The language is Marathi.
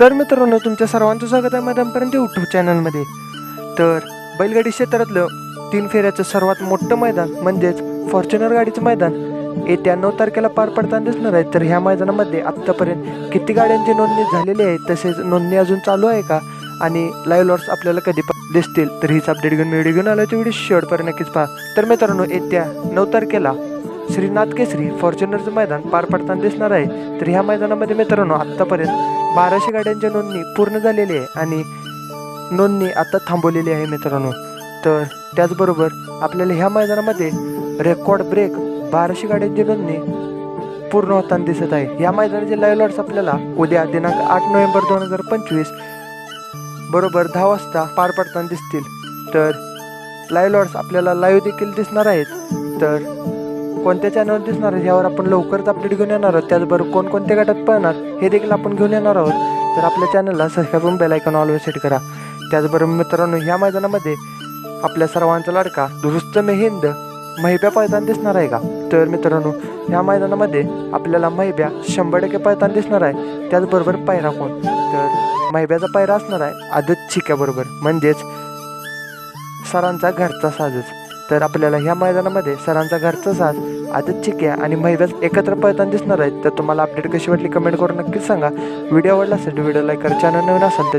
तर मित्रांनो तुमच्या सर्वांचं स्वागत आहे मैदानपर्यंत यूट्यूब चॅनलमध्ये तर बैलगाडी क्षेत्रातलं तीन फेऱ्याचं सर्वात मोठं मैदान म्हणजेच फॉर्च्युनर गाडीचं मैदान येत्या नऊ तारखेला पार पडताना दिसणार आहे. तर ह्या मैदानामध्ये आत्तापर्यंत किती गाड्यांची नोंदणी झालेली आहे तसेच नोंदणी अजून चालू आहे का? आणि लाईव्ह लॉट्स आपल्याला कधी पण दिसतील तर हीच अपडेट घेऊन व्हिडिओ घेऊन आलो व्हिडिओ शेवटपर्यंत नक्कीच पहा. तर मित्रांनो येत्या नऊ तारखेला श्रीनाथ केसरी फॉर्च्युनरचं मैदान पार पडताना दिसणार आहे. तर ह्या मैदानामध्ये मित्रांनो आत्तापर्यंत बाराशे गाड्यांची नोंदणी पूर्ण झालेली आहे आणि नोंदणी आता थांबवलेली आहे मित्रांनो. तर त्याचबरोबर आपल्याला ह्या मैदानामध्ये रेकॉर्ड ब्रेक बाराशे गाड्यांची नोंदणी पूर्ण होताना दिसत आहे. या मैदानाचे लाईव्ह लॉट्स आपल्याला उद्या दिनांक आठ नोव्हेंबर दोन हजार पंचवीस बरोबर दहा वाजता पार पडताना दिसतील. तर लाईव्ह लॉट्स आपल्याला लाईव्ह देखील दिसणार आहेत. तर कोणत्या चॅनलवर दिसणार आहेत यावर आपण लवकरच अपडेट घेऊन येणार आहोत. त्याचबरोबर कोणकोणत्या गटात पळणार हे देखील आपण घेऊन येणार आहोत. तर आपल्या चॅनलला सबस्क्राईब करून बेल ऑलवेज सेट करा. त्याचबरोबर मित्रांनो ह्या मैदानामध्ये आपल्या सर्वांचा लाडका दुरुस्त मेहिंद महिब्या पळताना दिसणार आहे का? तर मित्रांनो ह्या मैदानामध्ये आपल्याला महिब्या शंभर टक्के पळताना दिसणार आहे. त्याचबरोबर पायरा कोण? तर महिब्याचा पायरा असणार आहे आदत चिक्याबरोबर म्हणजेच सरांचा घरचा साजच तर आपल्याला ह्या मैदानामध्ये सरांचा घरचा साज आदित्य चिक्या आणि महिब्याच एकत्र पळताना दिसणार आहेत. तर तुम्हाला अपडेट कशी वाटली कमेंट करून नक्कीच सांगा. व्हिडिओ आवडला असेल तर व्हिडिओ लाईक करा चॅनल नवीन असेल तर